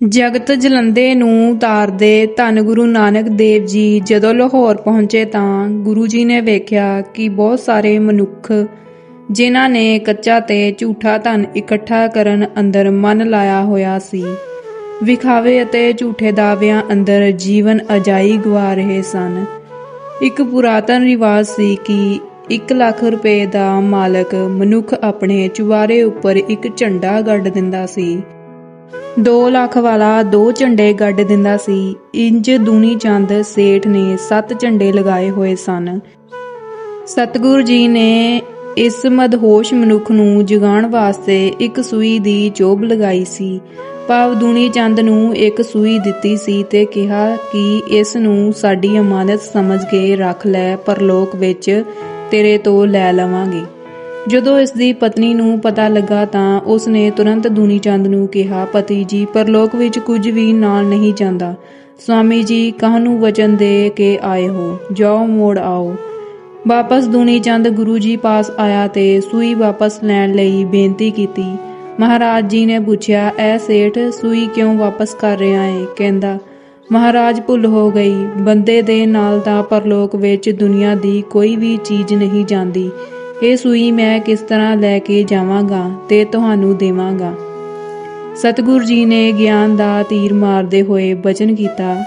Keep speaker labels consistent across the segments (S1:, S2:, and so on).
S1: ਜਗਤ ਜਲੰਦੇ ਨੂੰ ਉਤਾਰਦੇ ਧੰਨ ਗੁਰੂ ਨਾਨਕ ਦੇਵ ਜੀ, ਜਦੋਂ ਲਾਹੌਰ ਪਹੁੰਚੇ ਤਾਂ ਗੁਰੂ ਜੀ ਨੇ ਵੇਖਿਆ ਕਿ ਬਹੁਤ ਸਾਰੇ ਮਨੁੱਖ, ਜਿਨ੍ਹਾਂ ਨੇ ਕੱਚਾ ਤੇ ਝੂਠਾ ਧਨ ਇਕੱਠਾ ਕਰਨ ਅੰਦਰ ਮਨ ਲਾਇਆ ਹੋਇਆ ਸੀ, ਵਿਖਾਵੇ ਅਤੇ ਝੂਠੇ ਦਾਅਵਿਆਂ ਅੰਦਰ ਜੀਵਨ ਅਜਾਈ ਗਵਾ ਰਹੇ ਸਨ। ਇੱਕ ਪੁਰਾਤਨ ਰਿਵਾਜ ਸੀ ਕਿ 1 ਲੱਖ ਰੁਪਏ ਦਾ ਮਾਲਕ ਮਨੁੱਖ ਆਪਣੇ ਚੁਬਾਰੇ ਉੱਪਰ ਇੱਕ ਝੰਡਾ ਗੱਡ ਦਿੰਦਾ ਸੀ। 2 ਲੱਖ ਵਾਲਾ ਦੋ ਝੰਡੇ ਗੱਡ ਦਿੰਦਾ ਸੀ। ਇੰਜ ਦੂਣੀ ਚੰਦ ਸੇਠ ਨੇ ਸੱਤ ਝੰਡੇ ਲਗਾਏ ਹੋਏ ਸਨ। ਸਤਿਗੁਰੂ ਜੀ ਨੇ ਇਸ ਮਦਹੋਸ਼ ਮਨੁੱਖ ਨੂੰ ਜਗਾਉਣ ਵਾਸਤੇ ਇੱਕ ਸੂਈ ਦੀ ਚੋਬ ਲਗਾਈ ਸੀ। ਭਾਵ ਦੂਣੀ ਚੰਦ ਨੂੰ ਇੱਕ ਸੂਈ ਦਿੱਤੀ ਸੀ ਤੇ ਕਿਹਾ ਕਿ ਇਸ ਨੂੰ ਸਾਡੀ ਅਮਾਨਤ ਸਮਝ ਕੇ ਰੱਖ ਲੈ, ਪਰਲੋਕ ਵਿੱਚ ਤੇਰੇ ਤੋਂ ਲੈ ਲਵਾਂਗੇ। ਜਦੋਂ ਇਸ ਦੀ ਪਤਨੀ ਨੂੰ ਪਤਾ ਲੱਗਾ ਤਾਂ ਉਸ ਨੇ ਤੁਰੰਤ ਦੂਨੀ ਚੰਦ ਨੂੰ ਕਿਹਾ, ਪਤੀ ਜੀ, ਪਰਲੋਕ ਵਿੱਚ ਕੁਝ ਵੀ ਨਾਲ ਨਹੀਂ ਜਾਂਦਾ। ਸਵਾਮੀ ਜੀ, ਕਾਹਨੂੰ ਵਚਨ ਦੇ ਕੇ ਆਏ ਹੋ? ਜਾਓ, ਮੋੜ ਆਓ। ਵਾਪਸ ਦੂਨੀ ਚੰਦ ਗੁਰੂ ਜੀ ਪਾਸ ਆਇਆ ਤੇ ਸੂਈ ਵਾਪਸ ਲੈਣ ਲਈ ਬੇਨਤੀ ਕੀਤੀ। ਮਹਾਰਾਜ ਜੀ ਨੇ ਪੁੱਛਿਆ, ਐ ਸੇਠ, ਸੂਈ ਕਿਉਂ ਵਾਪਸ ਕਰ ਰਿਹਾ ਏ? ਕਹਿੰਦਾ, ਮਹਾਰਾਜ ਭੁੱਲ ਹੋ ਗਈ। ਬੰਦੇ ਦੇ ਨਾਲ ਤਾਂ ਪਰਲੋਕ ਵਿੱਚ ਦੁਨੀਆ ਦੀ ਕੋਈ ਵੀ ਚੀਜ਼ ਨਹੀਂ ਜਾਂਦੀ। ਇਹ ਸੂਈ, ਮੈਂ ਕਿਸ ਤਰ੍ਹਾਂ ਲੈ ਕੇ ਜਾਵਾਂਗਾ ਤੇ ਤੁਹਾਨੂੰ ਦੇਵਾਂਗਾ? ਸਤਿਗੁਰੂ ਜੀ ਨੇ ਗਿਆਨ ਦਾ ਤੀਰ ਮਾਰਦੇ ਹੋਏ ਬਚਨ ਕੀਤਾ।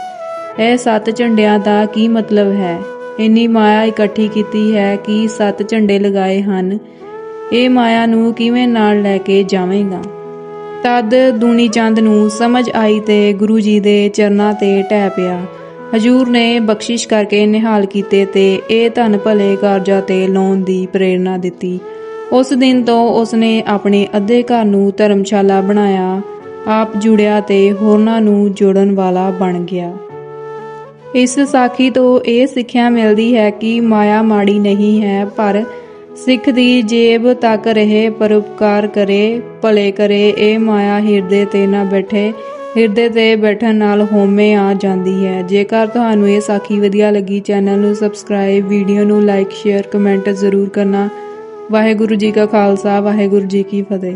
S1: ਇਹ ਸੱਤ ਝੰਡਿਆਂ ਦਾ ਕੀ ਮਤਲਬ ਹੈ? ਇੰਨੀ ਮਾਇਆ ਇਕੱਠੀ ਕੀਤੀ ਹੈ ਕਿ ਸੱਤ ਝੰਡੇ ਲਗਾਏ ਹਨ। ਇਹ ਮਾਇਆ ਨੂੰ ਕਿਵੇਂ ਨਾਲ ਲੈ ਕੇ ਜਾਵੇਂਗਾ? ਤਦ ਦੂਣੀ ਚੰਦ ਨੂੰ ਸਮਝ ਆਈ ਤੇ ਗੁਰੂ ਜੀ ਦੇ ਚਰਨਾਂ ਤੇ ਟਹਿ ਪਿਆ। ਹਜੂਰ ਨੇ ਬਖਸ਼ਿਸ਼ ਕਰਕੇ ਨਿਹਾਲ ਕੀਤੇ ਤੇ ਇਹ ਧਨ ਭਲੇ ਕਾਰਜਾਂ ਤੇ ਲਾਉਣ ਦੀ ਪ੍ਰੇਰਣਾ ਦਿੱਤੀ। ਉਸ ਦਿਨ ਤੋਂ ਉਸਨੇ ਆਪਣੇ ਅੱਧੇ ਘਰ ਨੂੰ ਧਰਮਸ਼ਾਲਾ ਬਣਾਇਆ, ਆਪ ਜੁੜਿਆ ਤੇ ਹੋਰਨਾਂ ਨੂੰ ਜੋੜਨ ਵਾਲਾ ਬਣ ਗਿਆ। ਇਸ ਸਾਖੀ ਤੋਂ ਇਹ ਸਿੱਖਿਆ ਮਿਲਦੀ ਹੈ ਕਿ ਮਾਇਆ ਮਾੜੀ ਨਹੀਂ ਹੈ, ਪਰ ਸਿੱਖ ਦੀ ਜੇਬ ਤੱਕ ਰਹੇ, ਪਰਉਪਕਾਰ ਕਰੇ, ਭਲੇ ਕਰੇ, ਇਹ ਮਾਇਆ ਹਿਰਦੇ ਤੇ ਨਾ ਬੈਠੇ ਹਿਰਦੇ ਤੇ ਬੈਠਣ ਨਾਲ ਹੋਮੇ ਆ ਜਾਂਦੀ ਹੈ। ਜੇਕਰ ਤੁਹਾਨੂੰ ਇਹ ਸਾਖੀ ਵਧੀਆ ਲੱਗੀ, ਚੈਨਲ ਨੂੰ ਸਬਸਕ੍ਰਾਈਬ, ਵੀਡੀਓ ਨੂੰ ਲਾਈਕ, ਸ਼ੇਅਰ, ਕਮੈਂਟ ਜ਼ਰੂਰ ਕਰਨਾ। ਵਾਹਿਗੁਰੂ ਜੀ ਕਾ ਖਾਲਸਾ, ਵਾਹਿਗੁਰੂ ਜੀ ਕੀ ਫਤਿਹ।